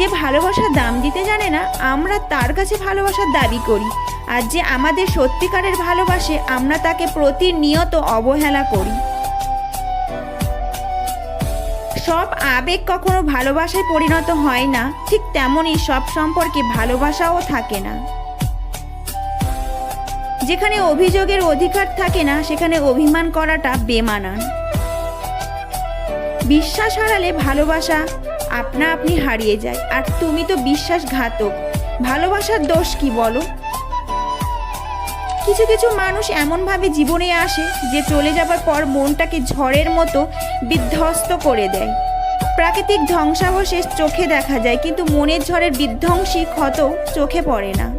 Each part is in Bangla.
যে ভালোবাসার দাম দিতে জানে না, আমরা তার কাছে ভালোবাসার দাবি করি। আর যে আমাদের সত্যিকারের ভালোবাসে, আমরা তাকে প্রতিনিয়ত অবহেলা করি। সব আবেগ কখনো ভালোবাসায় পরিণত হয় না, ঠিক তেমনই সব সম্পর্কে ভালোবাসাও থাকে না। যেখানে অভিযোগের অধিকার থাকে না, সেখানে অভিমান করাটা বেমানান। বিশ্বাস হারালে ভালোবাসা আপনা আপনি হারিয়ে যায়। আর তুমি তো বিশ্বাসঘাতক। ভালোবাসার দোষ কি বলো? কিছু কিছু মানুষ এমনভাবে জীবনে আসে যে চলে যাবার পর মনটাকে ঝড়ের মতো বিধ্বস্ত করে দেয়। প্রাকৃতিক ধ্বংসাবশেষ চোখে দেখা যায়, কিন্তু মনের ঝড়ের বিধ্বংসী ক্ষত চোখে পড়ে না।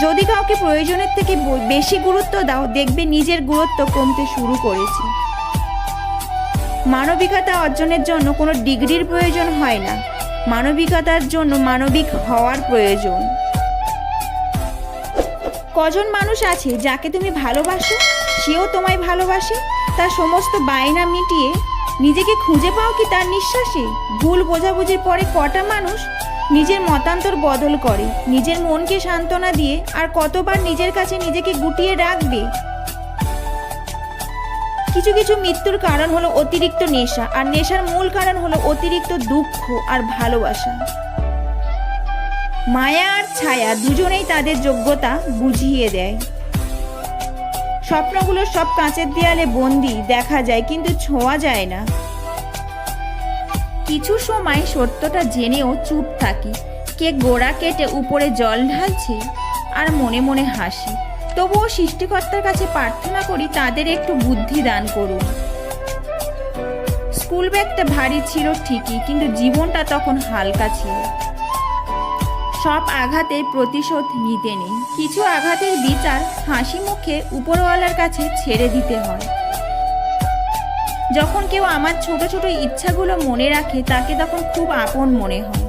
যদি কাউকে প্রয়োজনের থেকে বেশি গুরুত্ব দাও, দেখবে নিজের গুরুত্ব কমতে শুরু করেছে। মানবিকতা অর্জনের জন্য কোনো ডিগ্রির প্রয়োজন হয় না। মানবিকতার জন্য মানবিক হওয়ার প্রয়োজন। কজন মানুষ আছে যাকে তুমি ভালোবাসো? সেও তোমায় ভালোবাসে? তার সমস্ত বায়না মিটিয়ে নিজেকে খুঁজে পাও কি তার নিঃশ্বাসে? ভুল বোঝাবুঝির পরে কটা মানুষ নিজের মতান্তর বদল করে? নিজের মনকে সান্ত্বনা দিয়ে আর কতবার নিজের কাছে নিজেকে গুটিয়ে রাখবে? কিছু কিছু মৃত্যুর কারণ হলো অতিরিক্ত নেশা, আর নেশার মূল কারণ হলো অতিরিক্ত দুঃখ আর ভালোবাসা। মায়া আর ছায়া দুজনেই তাদের যোগ্যতা বুঝিয়ে দেয়। স্বপ্নগুলো সব কাঁচের দেয়ালে বন্দি, দেখা যায়, কিন্তু ছোঁয়া যায় না। কিছু সময় সত্যটা জেনেও চুপ থাকি। কে গোড়া কেটে উপরে জল ঢালছে, আর মনে মনে হাসি। তবুও সৃষ্টিকর্তার কাছে প্রার্থনা করি তাদের একটু বুদ্ধি দান করুন। স্কুল ব্যাগটা ভারী ছিল ঠিকই, কিন্তু জীবনটা তখন হালকা ছিল। সব আঘাতের প্রতিশোধ নিতে নেই। কিছু আঘাতের বিচার হাসি মুখে উপরওয়ালার কাছে ছেড়ে দিতে হয়। যখন কেউ আমার ছোট ছোট ইচ্ছাগুলো মনে রাখে, তাকে তখন খুব আপন মনে হয়।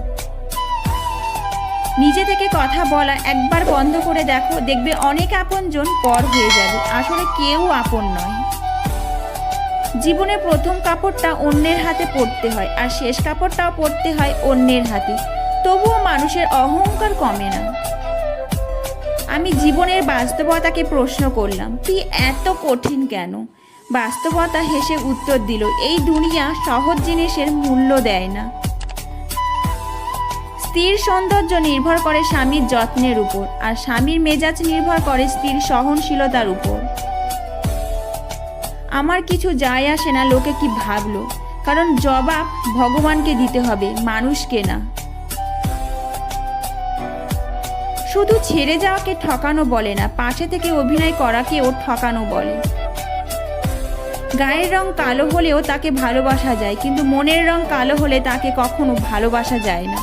নিজে থেকে কথা বলা একবার বন্ধ করে দেখো, দেখবে অনেক আপনজন পর হয়ে যাবে। আসলে কেউ আপন নয়। জীবনের প্রথম কাপড়টা অন্যের হাতে পড়তে হয় আর শেষ কাপড়টাও পড়তে হয় অন্যের হাতে। তবুও মানুষের অহংকার কমে না। আমি জীবনের বাস্তবতাকে প্রশ্ন করলাম তুই এত কঠিন কেন? বাস্তবতা হেসে উত্তর দিল, এই দুনিয়া সহজ জিনিসের মূল্য দেয় না। স্ত্রীর সৌন্দর্য নির্ভর করে স্বামীর যত্নের উপর, আর স্বামীর মেজাজ নির্ভর করে স্ত্রীর সহনশীলতার উপর। আমার কিছু যায় আসে না, লোকে কি ভাবলো? কারণ জবাব ভগবানকে দিতে হবে, মানুষকে না। শুধু ছেড়ে যাওয়াকে ঠকানো বলে না, পাশে থেকে অভিনয় করাকেও ঠকানো বলে। গায়ের রং কালো হলেও তাকে ভালোবাসা যায়, কিন্তু মনের রং কালো হলে তাকে কখনো ভালোবাসা যায় না।